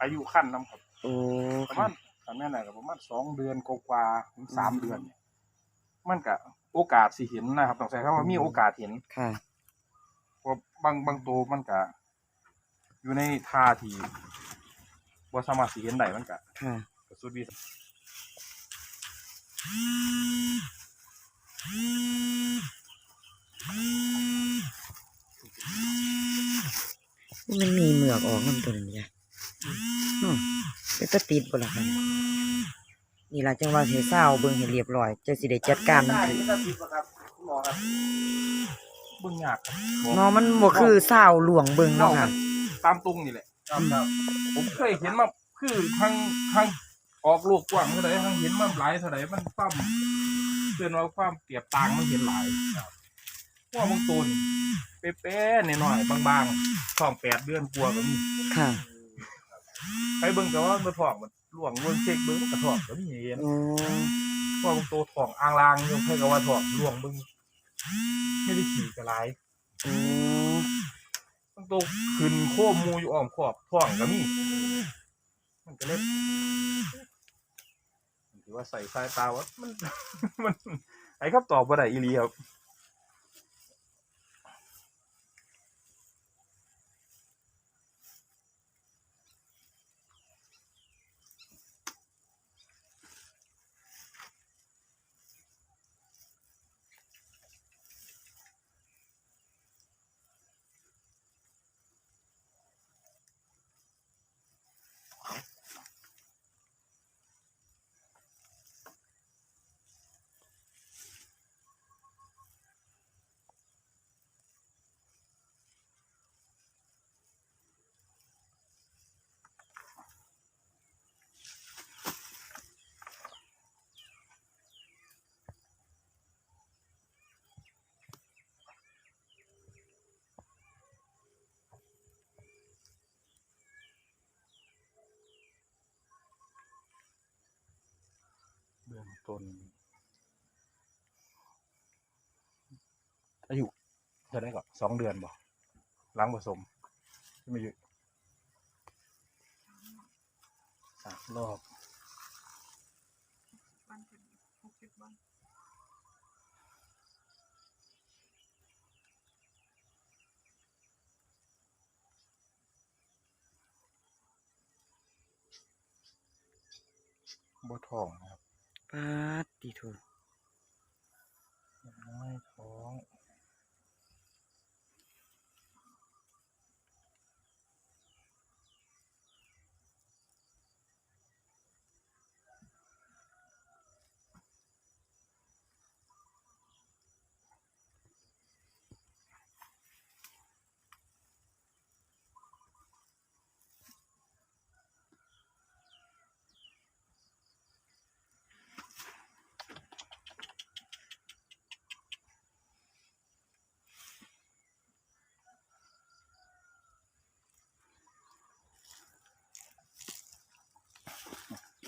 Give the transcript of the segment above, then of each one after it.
อายุขั้นน้ำครับโอ้ประค่ะมาณประมาณไหนก็ประมาณสองเดือนกว่าๆถึงสามเดือนมันก็โอกาสสิเห็นนะครับต้องใช้คำว่ามีโอกาสเห็นค่ะ เพราะบางบางตัวมันก็อยู่ในท่าที่บ่สามารถสิเห็นได้มันก็ค่ะ ก็สุดวิสัย มันมีเหมือกออกน้ำตัวนี้จ้ะเนาะ เป็นตะติดบ่ล่ะค่ะนี่ล่ะจังว่าสิเศร้าเบิ่งให้เรียบร้อยจะสิได้จัดการมันได้ถูกที่จะติดบ่ครับคุณหมอครับเบิ่งยากครับเนาะมันบ่คือเศร้าหลวงเบิ่งเนาะค่ะตามตรงนี่แหละครับครับผมเคยเห็นมาคือทางทางออกลูกกว้างเท่าไหร่ทางเห็นมาหลายเท่าไหร่มันความเตือนว่าความเปรียบต่างมันเห็นหลายครับว่าบางตัวนี่เป๊ะๆหน่อยๆบางๆท้องแปดเดือนกลัวาก็มีค่ะไป เบิ่งก็ว่ามันท้องมันล่วงเบิ่งเช็คเบิ่งมันก็ท้องก็มีเห็นโอ้ว่าบางตัวท้องอ่างลางอยังให้ก็ว่าท้องล่วงเบิ่งไม่ได้ขี่กระไรโอ้บางตัวขึ้นโค้มมูอยู่อ้อมขอบท้องก็มีมันก็เลยถือว่าใส่สายตาว่ามันมันไอ้ครับตอบว่าได้อีหลีครับ เบื้องต้น อายุเท่าไหร่ก่อนสองเดือนบ่ล้างผสมใช่ไหมยุสามรอบบ่ทองนะครับ ปาดติโท น้อยท้อง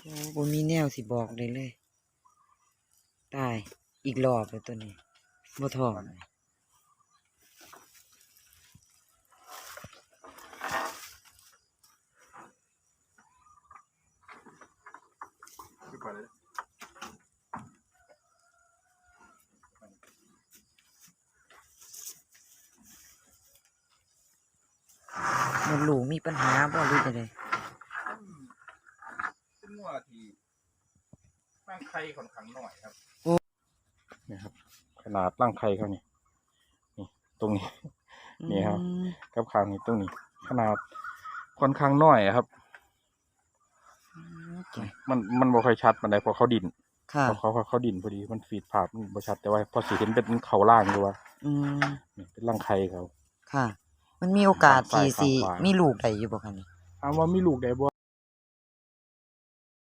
โอ้บ่มีแนวสิบอกเลยเลย ตาย อีกรอบแล้วตัวนี้บ่ท้องคือก่อนเลยมันลูกมีปัญหาบ่หรือจังได๋เป็น งัวที่ร่างไข่ค่อนข้างหน่อยครับนี่ครับ ขนาดร่างไข่เขานี่นี่ตรงนี้ นี่ครับอืมกับข้างนี้ตรงนี้ ขนาดค่อนข้างน้อยอะครับจ้ะมันมันบ่ค่อยชัดปานใดเพราะเขาดินค่ะเพราะเขาเขาดินพอดีมันฟีดภาพมันบ่ชัดแต่ว่า พอสิเห็นเป็นเขาล่างอยู่ว่าอืมนี่เป็นร่างไข่เขาค่ะ มันมีโอกาสที่ฝั่งซ้ายสิฝั่งขวามีมีลูกได้อยู่บ่คะนี่ถามว่ามีลูกได้บ่